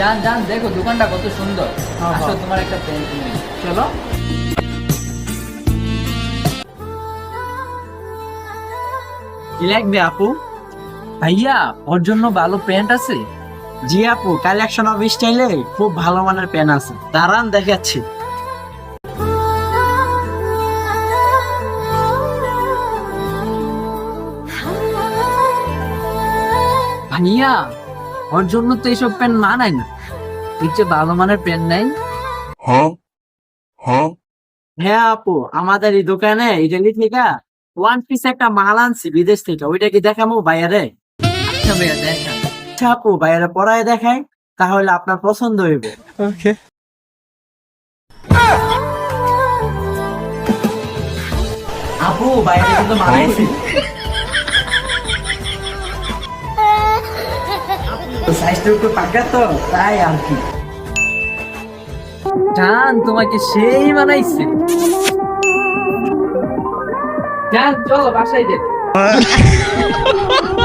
জান যান দেখো দোকানটা কত সুন্দর। হ্যাঁ, আসো হ্যাঁ। তোমার একটা প্যান্ট কিনে চলো। কি লাগবে আপু? ভাইয়া ওর জন্য ভালো প্যান্ট আছে? জি আপু কালেকশন অফ স্টাইলে খুব ভালো মানের পেন আছে। দাঁড়ান দেখাচ্ছি। ভাইয়া ওর জন্য তো এইসব প্যান্ট মানায় না। চেয়ে ভালো মানের প্যান্ট নাই। Huh? Huh? হ্যাঁ আপু আমাদের এই দোকানে ইটালি থেকে ওয়ান পিস একটা মাল আনছি বিদেশ থেকে। ওইটা কি দেখাবো বাইরে? আচ্ছা ভাইয়া আচ্ছা আপু বাইরে পড়ায় দেখায় তাহলে আপনার পছন্দ হইবে। Okay. আপু বাইরে কিন্তু মানাইছি সাইজটা একটু পাকা তো, তাই আর কি। জান, তোমাকে সেই মানাইছে জান, চলো, বাসায় যাই